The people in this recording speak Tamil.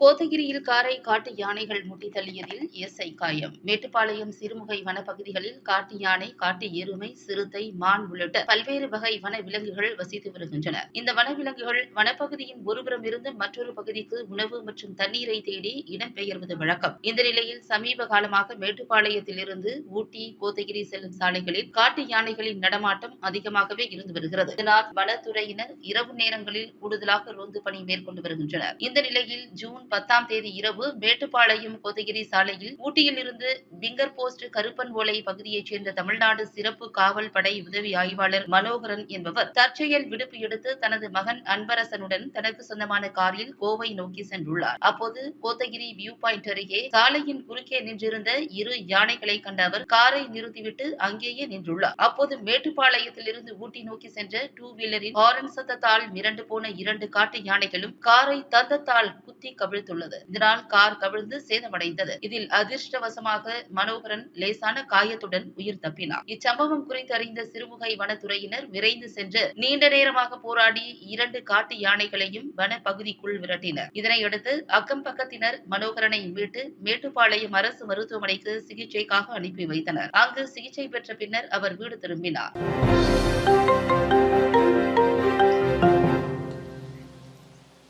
கோத்தகிரியில் காரை காட்டு யானைகள் முட்டி தள்ளியதில் எஸ்ஐ காயம். மேட்டுப்பாளையம் சிறுமுகை வனப்பகுதிகளில் காட்டு யானை காட்டு எருமை சிறுத்தை மான் உள்ளிட்ட பல்வேறு வகை வன விலங்குகள் வசித்து வருகின்றன. இந்த வனவிலங்குகள் வனப்பகுதியின் ஒருபுறம் இருந்து மற்றொரு பகுதிக்கு உணவு மற்றும் தண்ணீரை தேடி இடம்பெயர்வது வழக்கம். இந்த நிலையில் சமீப காலமாக மேட்டுப்பாளையத்திலிருந்து ஊட்டி கோத்தகிரி செல்லும் சாலைகளில் காட்டு யானைகளின் நடமாட்டம் அதிகமாகவே இருந்து வருகிறது. இதனால் வனத்துறையினர் இரவு நேரங்களில் கூடுதலாக ரோந்து பணி மேற்கொண்டு வருகின்றனர். இந்த நிலையில் ஜூன் பத்தாம் தேதி இரவு மேட்டுப்பாளையம் கோத்தகிரி சாலையில் ஊட்டியில் இருந்து பிங்கர் போஸ்ட் கருப்பன் ஓலை பகுதியைச் சேர்ந்த தமிழ்நாடு சிறப்பு காவல் படை உதவி ஆய்வாளர் மனோகரன் என்பவர் தற்செயல் விடுப்பு எடுத்து தனது மகன் அன்பரசனுடன் தனக்கு சொந்தமான காரில் கோவை நோக்கி சென்றுள்ளார். அப்போது கோத்தகிரி வியூ பாயிண்ட் அருகே சாலையின் குறுக்கே நின்றிருந்த இரு யானைகளை கண்ட அவர் காரை நிறுத்திவிட்டு அங்கேயே நின்றுள்ளார். அப்போது மேட்டுப்பாளையத்தில் இருந்து ஊட்டி நோக்கி சென்ற டூ வீலரின் ஹாரன் சத்தத்தால் மிரண்டு போன இரண்டு காட்டு யானைகளும் காரை தந்தத்தால் குத்தி கவிழ்த்துள்ளது. இதனால் கார் கவிழ்ந்து சேதமடைந்தது. இதில் அதிர்ஷ்டவசமாக மனோகரன் லேசான காயத்துடன் உயிர் தப்பினார். இச்சம்பவம் குறித்து அறிந்த சிறுமுகை வனத்துறையினர் விரைந்து சென்று நீண்ட நேரமாக போராடி இரண்டு காட்டு யானைகளையும் வன பகுதிக்குள் விரட்டினர். இதனையடுத்து அக்கம் பக்கத்தினர் மனோகரனை மீட்டு மேட்டுப்பாளையம் அரசு மருத்துவமனைக்கு சிகிச்சைக்காக அனுப்பி வைத்தனர். அங்கு சிகிச்சை பெற்ற பின்னர் அவர் வீடு திரும்பினார்.